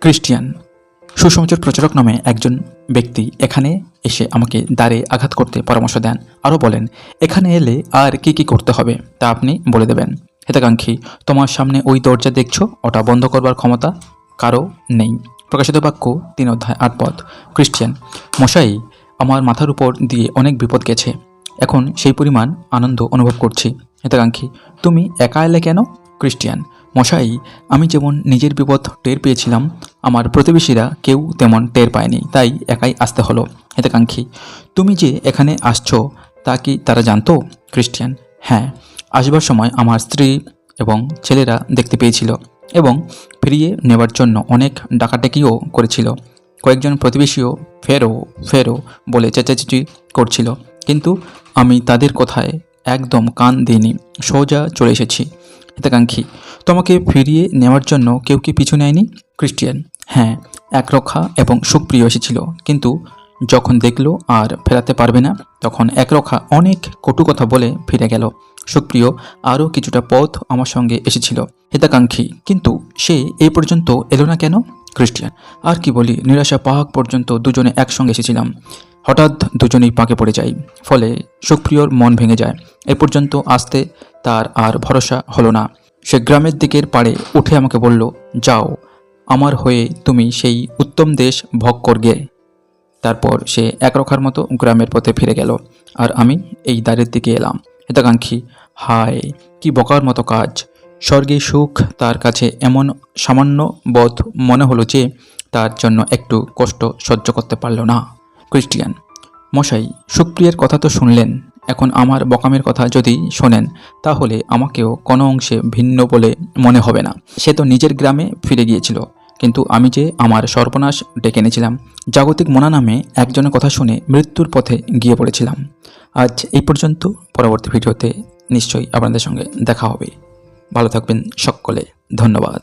Cristian. সুসমাচার প্রচারক নামে একজন ব্যক্তি এখানে এসে আমাকে দাঁড়ে আঘাত করতে পরামর্শ দেন। আরও বলেন, এখানে এলে আর কি কি করতে হবে তা আপনি বলে দেবেন। হিতাকাঙ্ক্ষী, তোমার সামনে ওই দরজা দেখছ? ওটা বন্ধ করবার ক্ষমতা কারও নেই। প্রকাশিত বাক্য তিন অধ্যায় আট পদ। ক্রিস্টিয়ান, মশাই, আমার মাথার উপর দিয়ে অনেক বিপদ গেছে। এখন সেই পরিমাণ আনন্দ অনুভব করছি। হিতাকাঙ্ক্ষী, তুমি একা এলে কেন? ক্রিস্টিয়ান মশাই, আমি যেমন নিজের বিপদ টের পেয়েছিলাম, আমার প্রতিবেশীরা কেউ তেমন টের পায়নি, তাই একাই আসতে হলো। হিতাকাঙ্ক্ষী, তুমি যে এখানে আসছো, তা কি তারা জানতো? ক্রিস্টিয়ান হ্যাঁ আসবার সময় আমার স্ত্রী এবং ছেলেরা দেখতে পেয়েছিল এবং ফিরিয়ে নেবার জন্য অনেক ডাকাডাকিও করেছিল। কয়েকজন প্রতিবেশীও ফেরো ফেরো বলে চেঁচাচেঁচি করছিল, কিন্তু আমি তাদের কথায় একদম কান দিইনি। সোজা চলে এসেছি। হিতাকাঙ্ক্ষী। তোমাকে ফিরিয়ে নেওয়ার জন্য কেউ কি পিছু নেয়নি? ক্রিস্টিয়ান হ্যাঁ একরক্ষা এবং সুপ্রিয় এসেছিল। কিন্তু যখন দেখল আর ফেরাতে পারবে না, তখন একরক্ষা অনেক কটু কথা বলে ফিরে গেল। সুপ্রিয়, আরও কিছুটা পথ আমার সঙ্গে এসেছিল। হিতাকাঙ্ক্ষী, কিন্তু সে এই পর্যন্ত এলো না কেন? ক্রিস্টিয়ান আর কি বলি, নিরাশা পাহাক পর্যন্ত দুজনে একসঙ্গে এসেছিলাম। হঠাৎ দুজনেই পাকে পড়ে যাই। ফলে সুপ্রিয়র মন ভেঙে যায়। এ পর্যন্ত আসতে তার আর ভরসা হলো না। সে গ্রামের দিকের পাড়ে উঠে আমাকে বলল, যাও, আমার হয়ে তুমি সেই উত্তম দেশ ভোগ করগে। তারপর সে একরখার মতো গ্রামের পথে ফিরে গেল। আর আমি এই দ্বারের দিকে এলাম। হিতাকাঙ্ক্ষী, হায়, কি বকার মতো কাজ। স্বর্গে সুখ তার কাছে এমন সামান্য বোধ মনে হলো যে, তার জন্য একটু কষ্ট সহ্য করতে পারল না। ক্রিস্টিয়ান মশাই সুপ্রিয়ার কথা তো শুনলেন। এখন আমার বকামের কথা যদি শোনেন, তাহলে আমাকেও কোনো অংশে ভিন্ন বলে মনে হবে না। সে তো নিজের গ্রামে ফিরে গিয়েছিল, কিন্তু আমি যে আমার সর্বনাশ ডেকে এনেছিলাম, জাগতিক মোনা নামে একজনের কথা শুনে মৃত্যুর পথে গিয়ে পড়েছিলাম। আজ এই পর্যন্ত, পরবর্তী ভিডিওতে নিশ্চয়ই আপনাদের সঙ্গে দেখা হবে। ভালো থাকবেন সকলে, ধন্যবাদ।